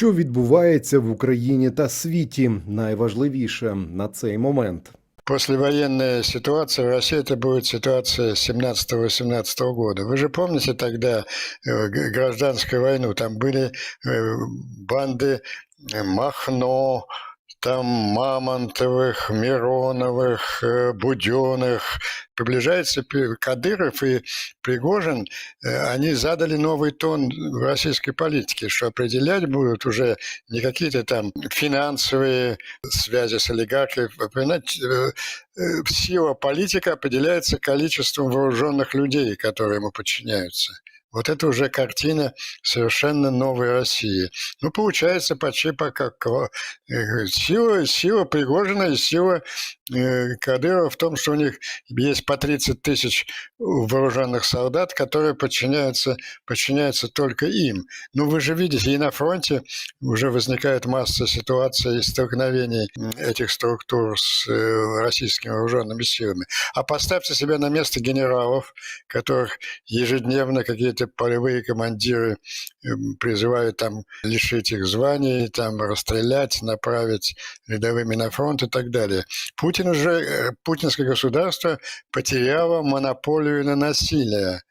Що відбувається в Україні та світі, найважливіше на цей момент. Послевоенная ситуация в России это будет ситуация 17-18 года. Вы же помните тогда э, г- гражданскую войну? Там были э, банды э, Махно, там Мамонтовых, Мироновых, э, Буденных. Приближается Кадыров и Пригожин, э, они задали новый тон в российской политике, что определять будут уже не какие-то там финансовые связи с э, э, сила политика определяется количеством вооруженных людей, которые ему подчиняются. Вот это уже картина совершенно новой России. Ну, получается почти по как э, сила, сила Пригожина и сила э, Кадырова в том, что у них есть по 30 тысяч вооруженных солдат, которые подчиняются, подчиняются только им. Ну, вы же видите, и на фронте уже возникает масса ситуаций и столкновений этих структур с э, российскими вооруженными силами. А поставьте себя на место генералов, которых ежедневно какие-то полевые командиры эм, призывают там лишить их званий, там расстрелять, направить рядовыми на фронт и так далее. Путин уже, э, путинское государство потеряло монополию на насилие.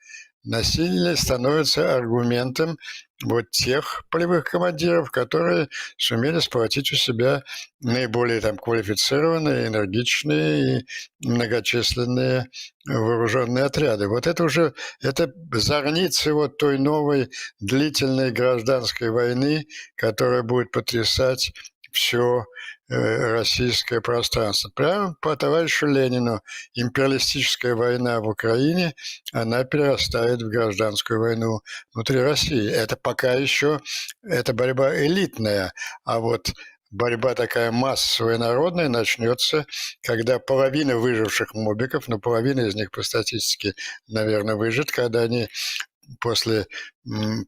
Насилие становится аргументом вот тех полевых командиров, которые сумели сплотить у себя наиболее там квалифицированные, энергичные и многочисленные вооруженные отряды. Вот это уже это зорницы вот той новой длительной гражданской войны, которая будет потрясать все российское пространство. Прямо по товарищу Ленину империалистическая война в Украине, она перерастает в гражданскую войну внутри России. Это пока еще, это борьба элитная, а вот борьба такая массовая, народная начнется, когда половина выживших мобиков, ну, половина из них по статистике, наверное, выживет, когда они после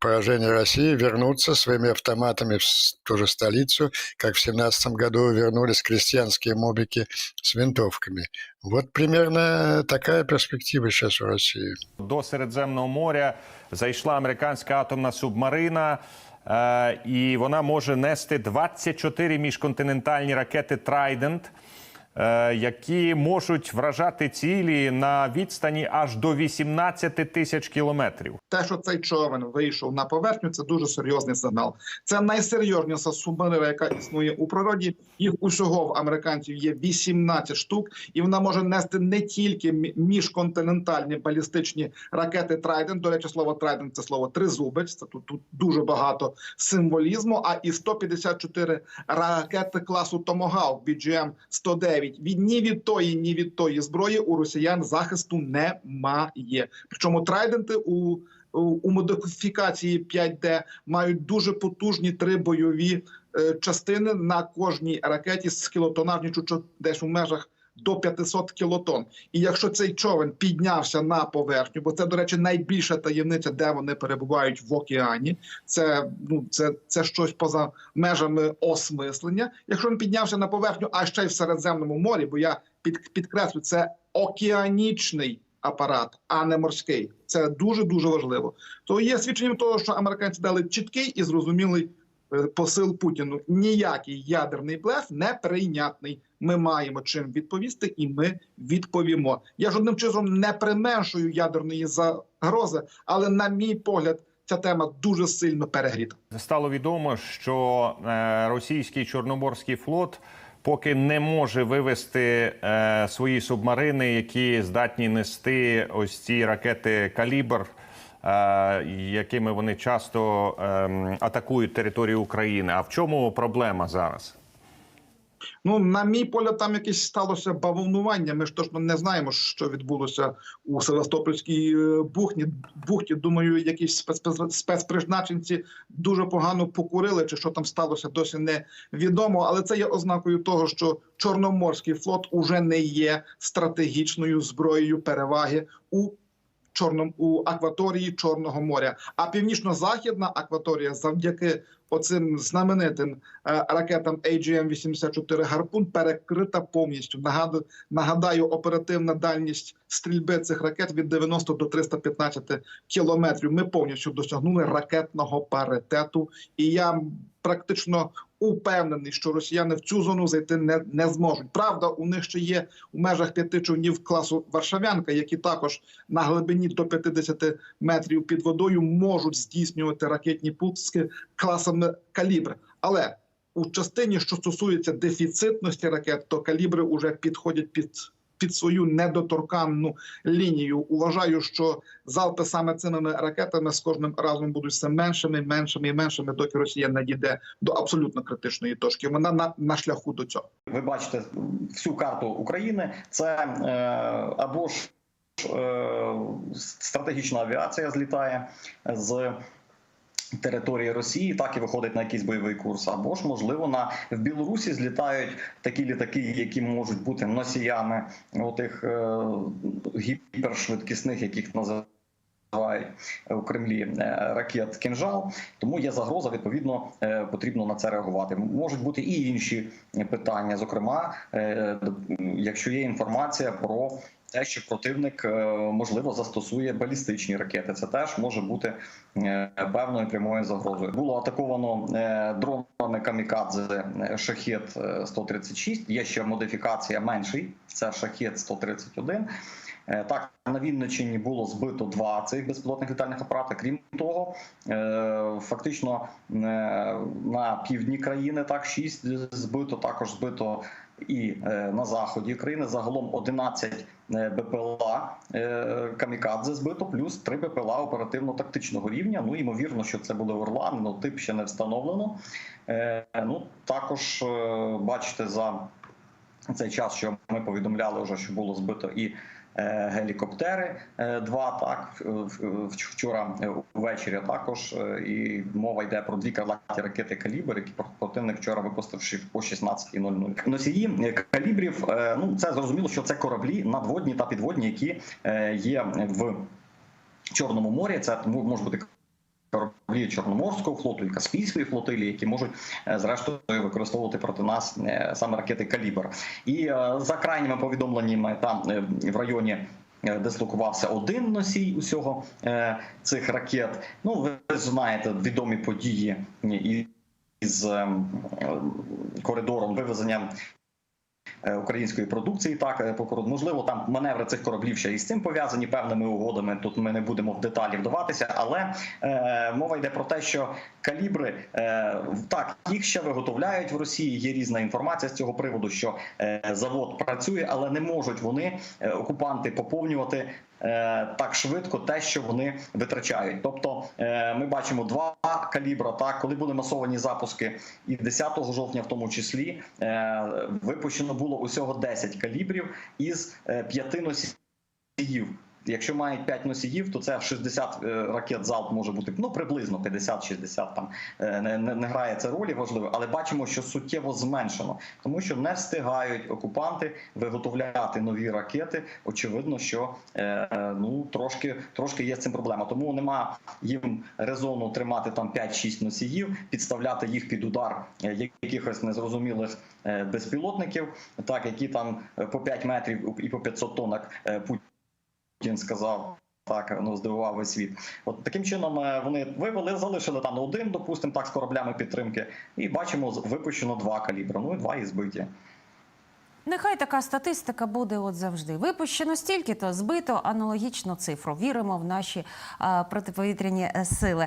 поражения России вернутся своими автоматами в ту же столицу, как в семнадцатом году вернулись крестьянские мобики с винтовками. Вот примерно такая перспектива сейчас у России. До Середземного моря зайшла американська атомна субмарина, е, і вона може нести 24 міжконтинентальні ракети Трайдент, Е, які можуть вражати цілі на відстані аж до 18 тисяч кілометрів. Те, що цей човен вийшов на поверхню, це дуже серйозний сигнал. Це найсерйозніша субмарина, яка існує у природі. Їх усього в американців є 18 штук, і вона може нести не тільки міжконтинентальні балістичні ракети Трайден. До речі, слово Трайден це слово тризубець. Це тут, тут дуже багато символізму. А і 154 ракети класу Томогав BGM-109, 9. Від ні від тої, ні від тої зброї у росіян захисту немає. Причому трайденти у у модифікації 5D мають дуже потужні три бойові е, частини на кожній ракеті з кілотонажністю десь у межах до 500 кілотон. І якщо цей човен піднявся на поверхню, бо це, до речі, найбільша таємниця, де вони перебувають в океані. Це ну це, це щось поза межами осмислення. Якщо він піднявся на поверхню, а ще й в Середземному морі, бо я під, підкреслю, це океанічний апарат, а не морський. Це дуже дуже важливо. То є свідченням того, що американці дали чіткий і зрозумілий посил Путіну. Ніякий ядерний блеф неприйнятний. Ми маємо чим відповісти, і ми відповімо. Я жодним чином не применшую ядерної загрози, але на мій погляд, ця тема дуже сильно перегріта. Стало відомо, що е, російський чорноморський флот поки не може вивести е, свої субмарини, які здатні нести ось ці ракети калібр. Е, Якими вони часто ем, атакують територію України. А в чому проблема зараз? Ну, на мій погляд, там якесь сталося бавовнування. Ми ж точно не знаємо, що відбулося у Севастопольській е, бухні. Бухті, думаю, якісь спец- спецпризначенці дуже погано покурили, чи що там сталося, досі не відомо. Але це є ознакою того, що Чорноморський флот уже не є стратегічною зброєю переваги у Чорному у акваторії Чорного моря. А північно-західна акваторія завдяки оцим знаменитим е, ракетам AGM-84 Гарпун перекрита повністю. Нагадаю, оперативна дальність стрільби цих ракет від 90 до 315 кілометрів. Ми повністю досягнули ракетного паритету, і я практично упевнений, що росіяни в цю зону зайти не, не зможуть. Правда, у них ще є у межах п'яти човнів класу Варшавянка, які також на глибині до 50 метрів під водою можуть здійснювати ракетні пуски класами калібр. Але у частині, що стосується дефіцитності ракет, то калібри вже підходять під. Під свою недоторканну лінію Уважаю, що залпи саме цими ракетами з кожним разом будуть все меншими, меншими і меншими, доки Росія не дійде до абсолютно критичної точки. Вона на, на шляху до цього. Ви бачите всю карту України. Це е, або ж е, стратегічна авіація злітає з. Території Росії так і виходить на якийсь бойовий курс, або ж можливо на в Білорусі злітають такі літаки, які можуть бути носіями отих е, гіпершвидкісних, яких називають у Кремлі е, ракет кінжал. Тому є загроза. Відповідно, е, потрібно на це реагувати. Можуть бути і інші питання. Зокрема, е, якщо є інформація про те, що противник е, можливо застосує балістичні ракети, це теж може бути е, певною прямою загрозою. Було атаковано е, дронами камікадзе шахет е, 136. Є ще модифікація менший. Це шахет 131. Е, Так, на Вінниччині було збито два цих безпілотних літальних апарати. Крім того, фактично на півдні країни так шість збито. Також збито і е, на заході країни. Загалом 11 е, БПЛА е, камікадзе збито, плюс 3 БПЛА оперативно-тактичного рівня. Ну ймовірно, що це були Орлани, але тип ще не встановлено. Ну також бачите за цей час, що ми повідомляли вже, що було збито і гелікоптери. е, Два так вчора е, ввечері. Також е, і мова йде про дві крилаті ракети калібр, які противник вчора випустивши по 16.00. Носії е, калібрів. е, Ну це зрозуміло, що це кораблі надводні та підводні, які е, є в Чорному морі. Це може бути кораблі Чорноморського флоту і Каспійської флотилії, які можуть е, зрештою використовувати проти нас е, саме ракети Калібр. І е, за крайніми повідомленнями там в районі. Дислокувався один носій усього цих ракет. Ну, ви знаєте відомі події із е, е, коридором вивезення української продукції. Так е, можливо, там маневри цих кораблів ще із цим пов'язані певними угодами. Тут ми не будемо в деталі вдаватися, але е, мова йде про те, що калібри е, так їх ще виготовляють в Росії. Є різна інформація з цього приводу, що е, завод працює, але не можуть вони е, окупанти поповнювати. Е, Так швидко те, що вони витрачають, тобто е, ми бачимо два калібра. Так, коли були масовані запуски, і 10 жовтня, в тому числі, е, випущено було усього 10 калібрів із п'яти носіїв. Якщо мають 5 носіїв, то це 60 е, ракет залп може бути ну приблизно 50-60 там е, не, не, не грає це ролі важливо, але бачимо, що суттєво зменшено, тому що не встигають окупанти виготовляти нові ракети. Очевидно, що е, ну трошки трошки є з цим проблема. Тому нема їм резону тримати там 5-6 носіїв, підставляти їх під удар е, якихось незрозумілих безпілотників, так які там по 5 метрів і по 500 тоннах е, Путін Путін сказав. Так, ну здивував весь світ. От таким чином е, вони вивели, залишили там один, допустимо, так з кораблями підтримки, і бачимо, випущено два калібри. Ну і два і збиті. Нехай така статистика буде от завжди. Випущено стільки, то збито аналогічну цифру. Віримо в наші а, протиповітряні е, сили.